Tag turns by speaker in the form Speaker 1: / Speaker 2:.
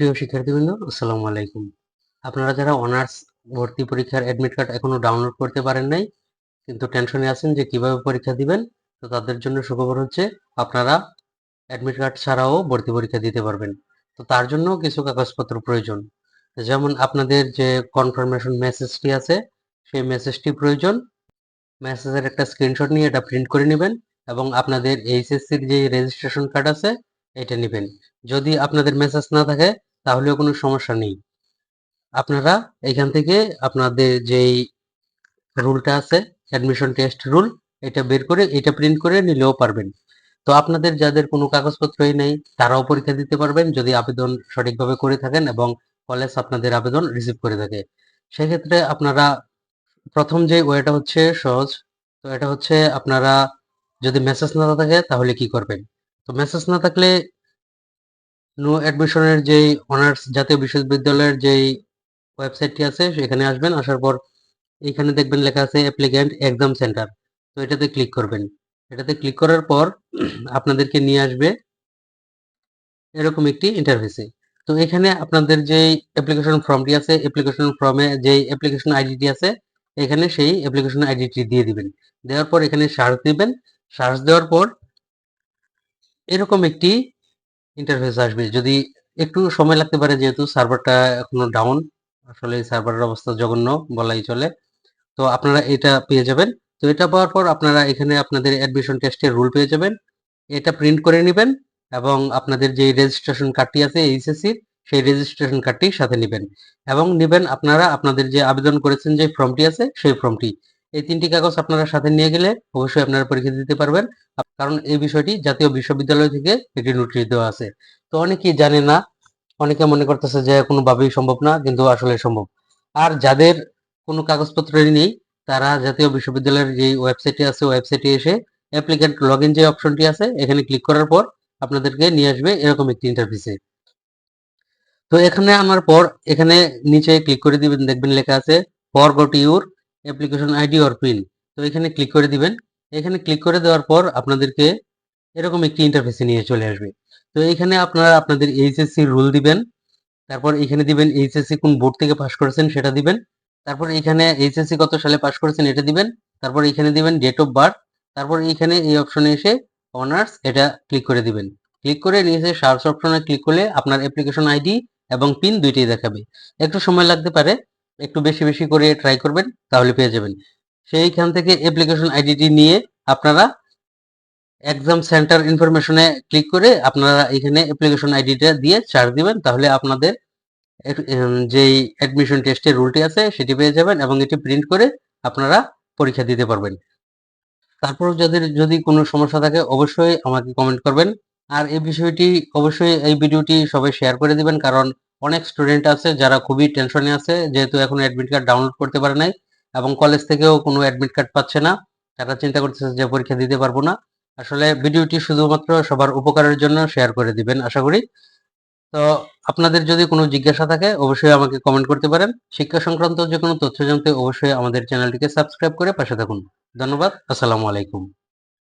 Speaker 1: প্রিয় শিক্ষার্থীবৃন্দ, আসসালামু আলাইকুম। আপনারা যারা অনার্স ভর্তি পরীক্ষার অ্যাডমিট কার্ড এখনও ডাউনলোড করতে পারেন নাই, কিন্তু টেনশনে আছেন যে কীভাবে পরীক্ষা দিবেন, তো তাদের জন্য সুখবর হচ্ছে আপনারা অ্যাডমিট কার্ড ছাড়াও ভর্তি পরীক্ষা দিতে পারবেন। তো তার জন্য কিছু কাগজপত্র প্রয়োজন। যেমন আপনাদের যে কনফার্মেশন মেসেজটি আছে, সেই মেসেজটি প্রয়োজন। মেসেজের একটা স্ক্রিনশট নিয়ে এটা প্রিন্ট করে নেবেন এবং আপনাদের এইচএসসির যে রেজিস্ট্রেশন কার্ড আছে, এটা নেবেন। যদি আপনাদের মেসেজ না থাকে তাহলেও কোনো সমস্যা নেই। আপনারা এখান থেকে আপনাদের যেই রুলটা আছে অ্যাডমিশন টেস্ট রুল এটা বের করে, এটা প্রিন্ট করে নিলেও পারবেন। তো আপনাদের যাদের কোনো কাগজপত্রই নেই, তারাও পরীক্ষা দিতে পারবেন যদি আবেদন সঠিকভাবে করে থাকেন এবং কলেজ আপনাদের আবেদন রিসিভ করে থাকে। সেক্ষেত্রে আপনারা প্রথম যে ওয়েটা হচ্ছে সহজ, তো এটা হচ্ছে আপনারা যদি মেসেজ না থাকে তাহলে কি করবেন? তো মেসেজ না থাকলে নো অ্যাডমিশনের যেই অনার্স জাতীয় বিশ্ববিদ্যালয়ের যেই ওয়েবসাইটটি আছে, সেখানে আসবেন, আসার পর এইখানে দেখবেন লেখা আছে অ্যাপ্লিক্যান্ট এক্সাম সেন্টার তো এটাতে ক্লিক করবেন। এটাতে ক্লিক করার পর আপনাদেরকে নিয়ে আসবে এরকম একটি ইন্টারফেসে তো এখানে আপনাদের যেই অ্যাপ্লিকেশন ফর্মটি আছে অ্যাপ্লিকেশন ফর্মে যেই অ্যাপ্লিকেশন আইডিটি আছে, এখানে সেই অ্যাপ্লিকেশন আইডিটি দিয়ে দিবেন। দেওয়ার পর এখানে সার্চ দিবেন। সার্চ দেওয়ার পর এরকম একটি ইন্টারফেস আসবে। যদি একটু সময় লাগতে পারে, যেহেতু সার্ভারটা এখনও ডাউন আসলে সার্ভারের অবস্থা জঘন্য বলাই চলে। তো আপনারা এটা পেয়ে যাবেন। তো এটা পাওয়ার পর আপনারা এখানে আপনাদের অ্যাডমিশন টেস্টের রুল পেয়ে যাবেন। এটা প্রিন্ট করে নেবেন এবং আপনাদের যে রেজিস্ট্রেশন কার্ডটি আছে এইচএসসির সেই রেজিস্ট্রেশন কার্ডটি সাথে নেবেন। এবং নেবেন আপনারা আপনাদের যে আবেদন করেছেন, যে ফর্মটি আছে, সেই ফর্মটি এই তিনটি কাগজ আপনারা সাথে নিয়ে গেলে অবশ্যই আপনারা পরীক্ষা দিতে পারবেন। কারণ এই বিষয়টি জাতীয় বিশ্ববিদ্যালয় থেকে একটি নোটিশ দেওয়া আছে। তো অনেকেই জানে না, অনেকে মনে করতেছে যে কোনোভাবেই সম্ভব না, কিন্তু আসলে সম্ভব। আর যাদের কোনো কাগজপত্র নেই, তারা জাতীয় বিশ্ববিদ্যালয়ের যে ওয়েবসাইটে আছে ওয়েবসাইটে এসে অ্যাপ্লিকেন্ট লগ যে অপশনটি আছে, এখানে ক্লিক করার পর আপনাদেরকে নিয়ে আসবে এরকম একটি ইন্টারফেসে তো এখানে আনার পর, এখানে নিচে ক্লিক করে দিবেন, দেখবেন লেখা আছে forgot your application ID or PIN তো এখানে ক্লিক করে দিবেন এখানে ক্লিক করে দেওয়ার পর আপনাদেরকে এরকম একটি ইন্টারফেসে নিয়ে চলে আসবে। তো এখানে আপনারা আপনাদের এইচএসসি রুল দিবেন, তারপর এখানে দিবেন এইচএসসি কোন বোর্ড থেকে পাস করেছেন সেটা দিবেন, তারপর এখানে এইচএসসি কত সালে পাস করেছেন এটা দিবেন, তারপর এখানে দিবেন ডেট অফ বার্থ তারপর এখানে এই অপশনে এসে অনার্স এটা ক্লিক করে দিবেন। ক্লিক করে নিচে সার্চ অপশনে ক্লিক করলে আপনার অ্যাপ্লিকেশন আইডি এবং পিন দুইটাই দেখাবে। একটু সময় লাগতে পারে, একটু বেশি বেশি করে ট্রাই করবেন, তাহলে পেয়ে যাবেন। সেইখান থেকে অ্যাপ্লিকেশন আইডিটি নিয়ে আপনারা এক্সাম সেন্টার ইনফরমেশনে ক্লিক করে আপনারা এখানে অ্যাপ্লিকেশন আইডিটা দিয়ে চার্জ দিবেন, তাহলে আপনাদের যেই অ্যাডমিশন টেস্টের রুলটি আছে সেটি পেয়ে যাবেন এবং এটি প্রিন্ট করে আপনারা পরীক্ষা দিতে পারবেন। তারপর যাদের, যদি কোনো সমস্যা থাকে অবশ্যই আমাকে কমেন্ট করবেন। আর এই বিষয়টি অবশ্যই এই ভিডিওটি সবাই শেয়ার করে দিবেন, কারণ অনেক স্টুডেন্ট আছে যারা খুবই টেনশনে আছে, যেহেতু এখন অ্যাডমিট কার্ড ডাউনলোড করতে পারে নাই। এবং কলেজ থেকেও কোনো অ্যাডমিট কার্ড পাচ্ছে না। তারা চিন্তা করতেছে যে পরীক্ষা দিতে পারব না। আসলে ভিডিওটি শুধুমাত্র সবার উপকারের জন্য শেয়ার করে দিবেন, আশা করি। তো আপনাদের যদি কোনো জিজ্ঞাসা থাকে, অবশ্যই আমাকে কমেন্ট করতে পারেন। শিক্ষা সংক্রান্ত যে কোনো তথ্য জানতে অবশ্যই আমাদের চ্যানেলটিকে সাবস্ক্রাইব করে পাশে থাকুন। ধন্যবাদ, আসসালামু আলাইকুম।